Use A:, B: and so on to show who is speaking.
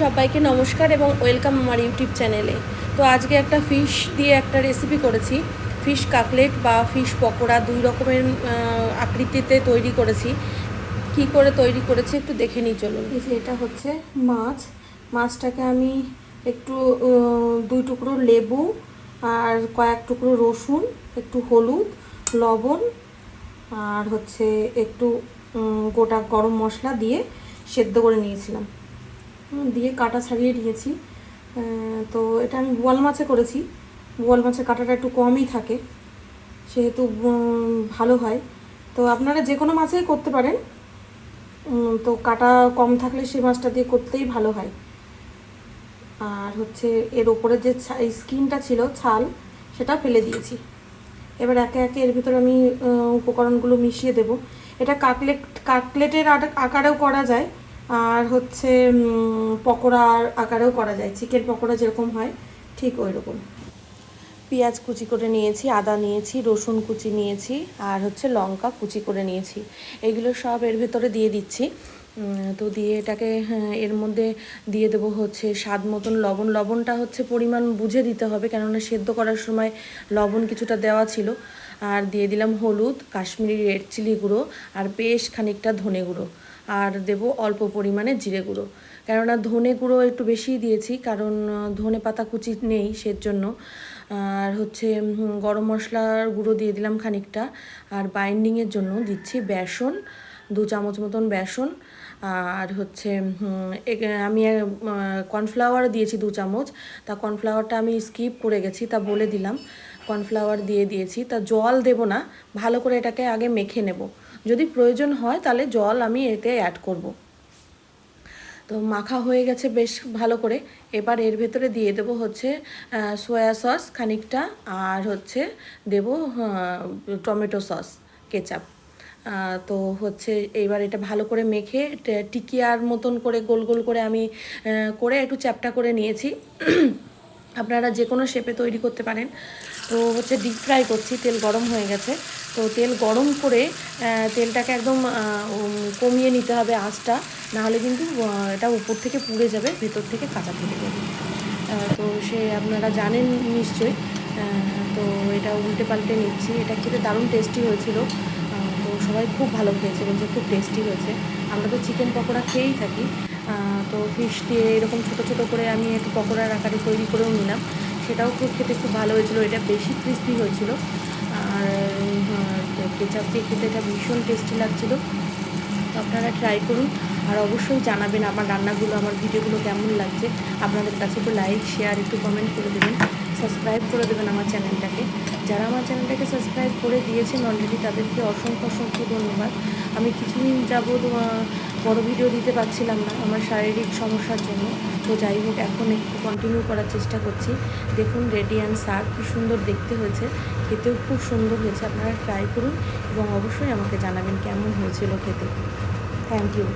A: সবাইকে নমস্কার এবং ওয়েলকাম আমার ইউটিউব চ্যানেলে। তো আজকে একটা ফিশ দিয়ে একটা রেসিপি করেছি। ফিশ কাকলেট বা ফিশ পকোড়া দুই রকমের আকৃতিতে তৈরি করেছি। কি করে তৈরি করেছি একটু দেখে নিই, চলুন। এটা হচ্ছে মাছ। মাছটাকে আমি একটু দুই টুকরো লেবু আর কয়েক টুকরো রসুন, একটু হলুদ, লবণ আর হচ্ছে একটু গোটা গরম মশলা দিয়ে সেদ্ধ করে নিয়েছিলাম। দিয়ে কাটা ছাড়িয়ে নিয়েছি। তো এটা আমি বোয়াল মাছে করেছি। বোয়াল মাছের কাটাটা একটু কমই থাকে, সেহেতু ভালো হয়। তো আপনারা যে কোনো মাছেই করতে পারেন। তো কাটা কম থাকলে সেই মাছটা দিয়ে করতেই ভালো হয়। আর হচ্ছে এর ওপরে যে স্কিনটা ছিল, ছাল, সেটা ফেলে দিয়েছি। এবার একে একে এর ভিতরে আমি উপকরণগুলো মিশিয়ে দেব। এটা কাকলেট, কাকলেটের আকারেও করা যায়। আর হচ্ছে পকোড়ার আকারেও করা যায়। চিকেন পকোড়া যেরকম হয় ঠিক ওই রকম পেঁয়াজ কুচি করে নিয়েছি আদা নিয়েছি রসুন কুচি নিয়েছি আর হচ্ছে লঙ্কা কুচি করে নিয়েছি। এগুলো সব এর ভেতরে দিয়ে দিচ্ছি। তো দিয়ে এটাকে হ্যাঁ, এর মধ্যে দিয়ে দেবো হচ্ছে স্বাদ মতন লবণ। লবণটা হচ্ছে পরিমাণ বুঝে দিতে হবে কেননা সেদ্ধ করার সময় লবণ কিছুটা দেওয়া ছিল। আর দিয়ে দিলাম হলুদ কাশ্মীরি রেড চিলি গুঁড়ো আর বেশ খানিকটা ধনে গুঁড়ো। আর দেব অল্প পরিমাণে জিরে গুঁড়ো। কেননা ধনে গুঁড়ো একটু বেশিই দিয়েছি, কারণ ধনে পাতা কুচি নেই সেজন্য। আর হচ্ছে গরম মশলার গুঁড়ো দিয়ে দিলাম খানিকটা। আর বাইন্ডিংয়ের জন্য দিচ্ছি বেসন, দু চামচ মতন বেসন। আর হচ্ছে আমি কর্নফ্লাওয়ার দিয়েছি দু চামচ। তা কর্নফ্লাওয়ারটা আমি স্কিপ করে গেছি, তা বলে দিলাম। কর্নফ্লাওয়ার দিয়ে দিয়েছি। তা জল দেব না, ভালো করে এটাকে আগে মেখে নেব। যদি প্রয়োজন হয় তাহলে জল আমি এতে অ্যাড করব। তো মাখা হয়ে গেছে বেশ ভালো করে। এবার এর ভেতরে দিয়ে দেবো হচ্ছে সয়া সস খানিকটা আর হচ্ছে দেবো টমেটো সস কেচাপ তো হচ্ছে এবার এটা ভালো করে মেখে টিকিয়ার মতন করে গোল গোল করে আমি করে একটু চ্যাপটা করে নিয়েছি। আপনারা যে কোনো শেপে তৈরি করতে পারেন। তো হচ্ছে ডিপ ফ্রাই করছি, তেল গরম হয়ে গেছে। তো তেল গরম করে তেলটাকে একদম কমিয়ে নিতে হবে আঁচটা, নাহলে কিন্তু এটা উপর থেকে পুড়ে যাবে, ভেতর থেকে কাঁচা থেকে যাবে। তো সে আপনারা জানেন নিশ্চয়ই তো এটা উল্টে পাল্টে নিচ্ছি। এটা খেতে দারুণ টেস্টি হয়েছিল। তো সবাই খুব ভালো খেয়েছে, বলছে খুব টেস্টি হয়েছে। আমরা তো চিকেন পকোড়া খেয়েই থাকি। তো ফিশ দিয়ে এরকম ছোটো ছোটো করে আমি একটু পকোড়ার আকারে তৈরি করেও নিলাম। সেটাও খুব খেতে খুব ভালো হয়েছিল। এটা বেশি ক্রিস্পি হয়েছিল। আর কেচাপ দিয়ে খেতে এটা ভীষণ টেস্টি লাগছিল। তো আপনারা ট্রাই করুন। আর অবশ্যই জানাবেন আমার রান্নাগুলো, আমার ভিডিওগুলো কেমন লাগছে। আপনাদের কাছে একটু লাইক শেয়ার একটু কমেন্ট করে দেবেন। সাবস্ক্রাইব করে দেবেন আমার চ্যানেলটাকে। যারা আমার চ্যানেলটাকে সাবস্ক্রাইব করে দিয়েছেন অলরেডি তাদেরকে অসংখ্য অসংখ্য ধন্যবাদ। আমি কিছুদিন যাবৎ বড় ভিডিও দিতে পারছিলাম না আমার শারীরিক সমস্যার জন্য। তো যাই হোক, এখন একটু কন্টিনিউ করার চেষ্টা করছি। দেখুন রেডি অ্যান্ড সার্ভ কি সুন্দর দেখতে হয়েছে। খেতেও খুব সুন্দর হয়েছে। আপনারা ট্রাই করুন এবং অবশ্যই আমাকে জানাবেন কেমন হয়েছিল খেতে। Thank you